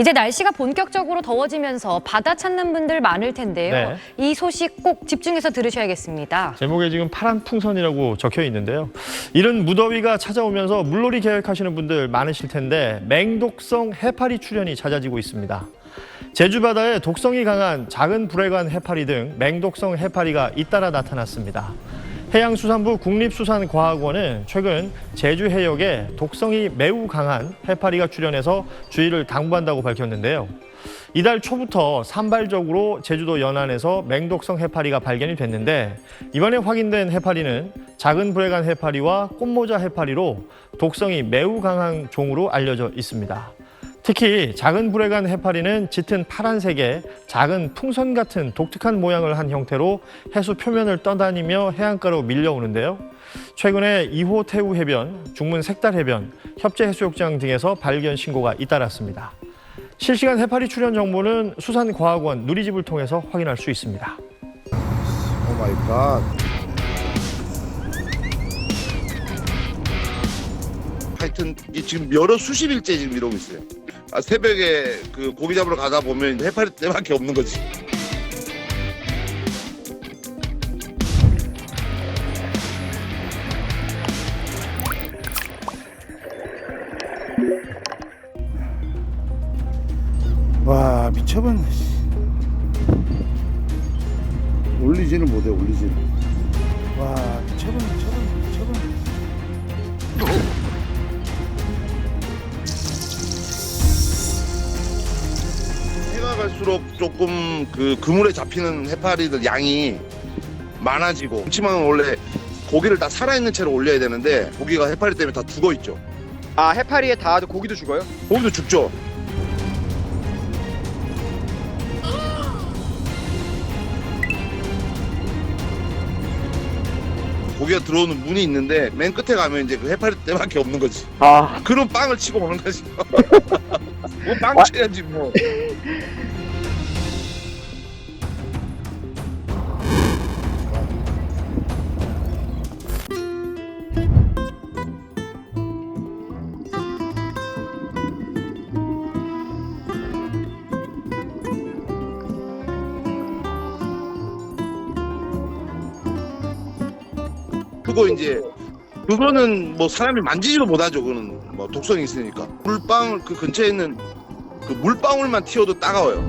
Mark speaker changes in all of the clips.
Speaker 1: 이제 날씨가 본격적으로 더워지면서 바다 찾는 분들 많을 텐데요.
Speaker 2: 네.
Speaker 1: 이 소식 꼭 집중해서 들으셔야겠습니다.
Speaker 2: 제목에 지금 파란 풍선이라고 적혀 있는데요. 이른 무더위가 찾아오면서 물놀이 계획하시는 분들 많으실 텐데 맹독성 해파리 출현이 잦아지고 있습니다. 제주 바다에 독성이 강한 작은 불회관 해파리 등 맹독성 해파리가 잇따라 나타났습니다. 해양수산부 국립수산과학원은 최근 제주 해역에 독성이 매우 강한 해파리가 출현해서 주의를 당부한다고 밝혔는데요. 이달 초부터 산발적으로 제주도 연안에서 맹독성 해파리가 발견이 됐는데 이번에 확인된 해파리는 작은 불회관 해파리와 꽃모자 해파리로 독성이 매우 강한 종으로 알려져 있습니다. 특히 작은 불회관 해파리는 짙은 파란색의 작은 풍선 같은 독특한 모양을 한 형태로 해수 표면을 떠다니며 해안가로 밀려오는데요. 최근에 2호 태우 해변, 중문 색달 해변, 협재 해수욕장 등에서 발견 신고가 잇따랐습니다. 실시간 해파리 출현 정보는 수산과학원 누리집을 통해서 확인할 수 있습니다.
Speaker 3: 오 마이 갓.
Speaker 4: 하여튼 이게 지금 여러 수십일째 지금 이러고 있어요. 아, 새벽에 그 고기 잡으러 가다 보면 해파리 때밖에 없는 거지.
Speaker 3: 와 미쳐버렸네. 씨. 올리지는 못해 올리지는. 와 미쳐버렸네 미쳐버렸네.
Speaker 4: 갈수록 조금 그 그물에 잡히는 해파리들 양이 많아지고 그렇지만 원래 고기를 다 살아있는 채로 올려야 되는데 고기가 해파리 때문에 다 죽어 있죠.
Speaker 5: 아 해파리에 닿아도 고기도 죽어요?
Speaker 4: 고기도 죽죠. 고기가 들어오는 문이 있는데 맨 끝에 가면 이제 그 해파리 때밖에 없는 거지.
Speaker 5: 아
Speaker 4: 그런 빵을 치고 오는 거지. 뭐빵 쳐야지 뭐. 그거 이제 그거는 뭐 사람이 만지지도 못하죠. 그거는 뭐 독성이 있으니까 물방울 그 근처에 있는 그 물방울만 튀어도 따가워요.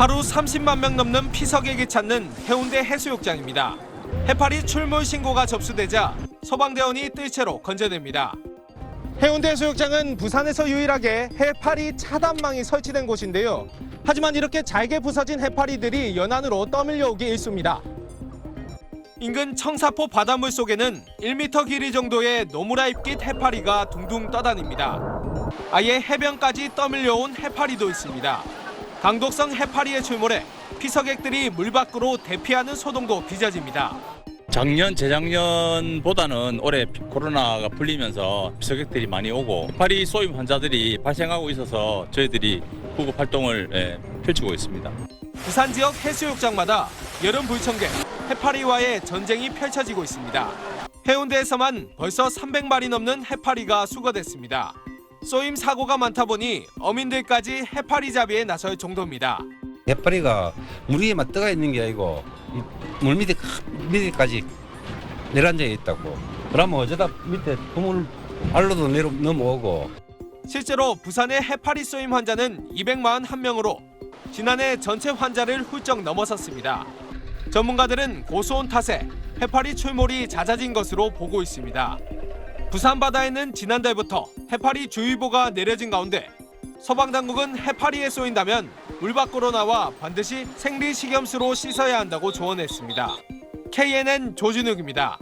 Speaker 6: 하루 30만 명 넘는 피서객이 찾는 해운대 해수욕장입니다. 해파리 출몰 신고가 접수되자 소방대원이 뜰 채로 건져냅니다. 해운대 해수욕장은 부산에서 유일하게 해파리 차단망이 설치된 곳인데요. 하지만 이렇게 잘게 부서진 해파리들이 연안으로 떠밀려 오기 일쑤입니다. 인근 청사포 바닷물 속에는 1m 길이 정도의 노무라잎깃 해파리가 둥둥 떠다닙니다. 아예 해변까지 떠밀려온 해파리도 있습니다. 강독성 해파리의 출몰에 피서객들이 물 밖으로 대피하는 소동도 빚어집니다.
Speaker 7: 작년 재작년보다는 올해 코로나가 풀리면서 피서객들이 많이 오고 해파리 쏘임 환자들이 발생하고 있어서 저희들이 구급 활동을 예, 펼치고 있습니다.
Speaker 6: 부산 지역 해수욕장마다 여름 불청객 해파리와의 전쟁이 펼쳐지고 있습니다. 해운대에서만 벌써 300마리 넘는 해파리가 수거됐습니다. 쏘임 사고가 많다 보니 어민들까지 해파리 잡이에 나설 정도입니다.
Speaker 8: 해파리가 물 위에만 떠가 있는 게 아니고 이 물 밑에 밑에까지 내려앉아 있다고. 그러면 어쩌다 밑에 그물 알로도 내려 넘어오고
Speaker 6: 실제로 부산의 해파리 쏘임 환자는 241명으로 지난해 전체 환자를 훌쩍 넘어섰습니다. 전문가들은 고수온 탓에 해파리 출몰이 잦아진 것으로 보고 있습니다. 부산 바다에는 지난달부터 해파리 주의보가 내려진 가운데 소방당국은 해파리에 쏘인다면 물 밖으로 나와 반드시 생리식염수로 씻어야 한다고 조언했습니다. KNN 조준욱입니다.